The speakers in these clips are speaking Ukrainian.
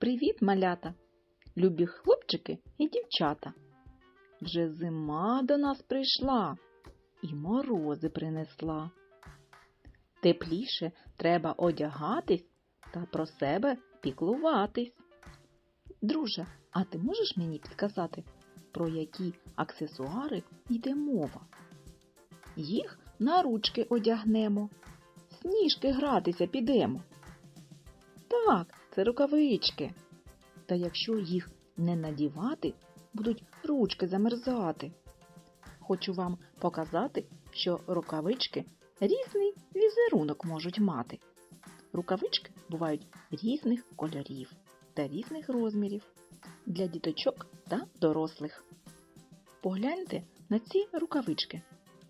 Привіт, малята, любі хлопчики і дівчата. Вже зима до нас прийшла і морози принесла. Тепліше треба одягатись та про себе піклуватись. Друже, а ти можеш мені підказати, про які аксесуари йде мова? Їх на ручки одягнемо, сніжки гратися підемо. Так, це рукавички. Та якщо їх не надівати, будуть ручки замерзати. Хочу вам показати, що рукавички різний візерунок можуть мати. Рукавички бувають різних кольорів та різних розмірів для діточок та дорослих. Погляньте на ці рукавички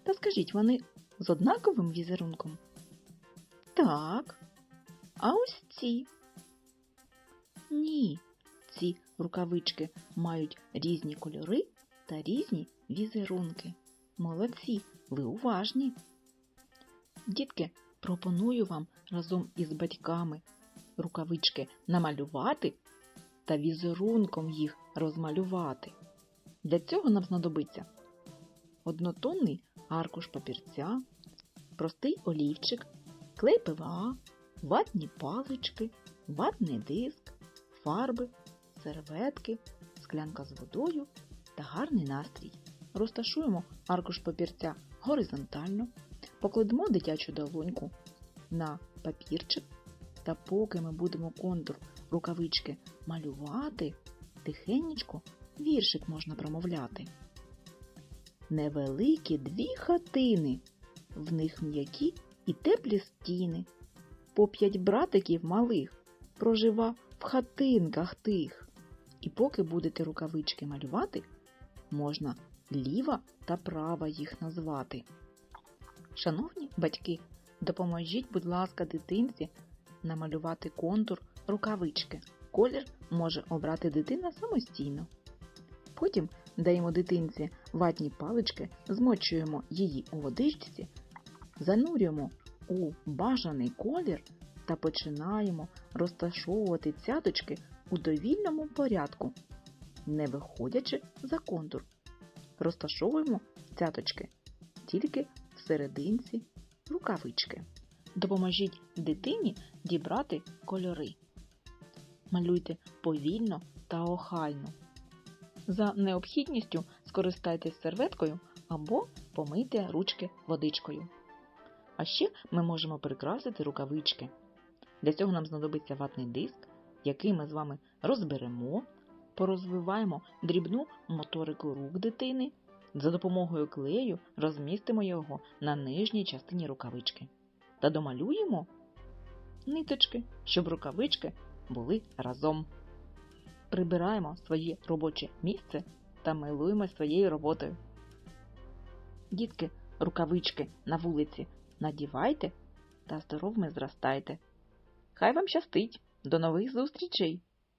та скажіть, вони з однаковим візерунком? Так. А ось ці. Ні, ці рукавички мають різні кольори та різні візерунки. Молодці, ви уважні. Дітки, пропоную вам разом із батьками рукавички намалювати та візерунком їх розмалювати. Для цього нам знадобиться однотонний аркуш папірця, простий олівчик, клей ПВА, ватні палички, ватний диск, фарби, серветки, склянка з водою та гарний настрій. Розташуємо аркуш папірця горизонтально, покладемо дитячу долоньку на папірчик, та поки ми будемо контур рукавички малювати, тихенечко віршик можна промовляти. Невеликі дві хатини, в них м'які і теплі стіни. По п'ять братиків малих прожива в хатинках тих. І поки будете рукавички малювати, можна ліва та права їх назвати. Шановні батьки, допоможіть, будь ласка, дитинці намалювати контур рукавички. Колір може обрати дитина самостійно. Потім даємо дитинці ватні палички, змочуємо її у водичці, занурюємо у бажаний колір та починаємо розташовувати цяточки у довільному порядку, не виходячи за контур. Розташовуємо цяточки тільки в серединці рукавички. Допоможіть дитині дібрати кольори. Малюйте повільно та охайно. За необхідністю скористайтесь серветкою або помийте ручки водичкою. А ще ми можемо прикрасити рукавички. Для цього нам знадобиться ватний диск, який ми з вами розберемо, порозвиваємо дрібну моторику рук дитини. За допомогою клею розмістимо його на нижній частині рукавички та домалюємо ниточки, щоб рукавички були разом. Прибираємо своє робоче місце та милуємо своєю роботою. Дітки, рукавички на вулиці надівайте та здоровими зростайте. Хай вам щастить! До нових зустрічей!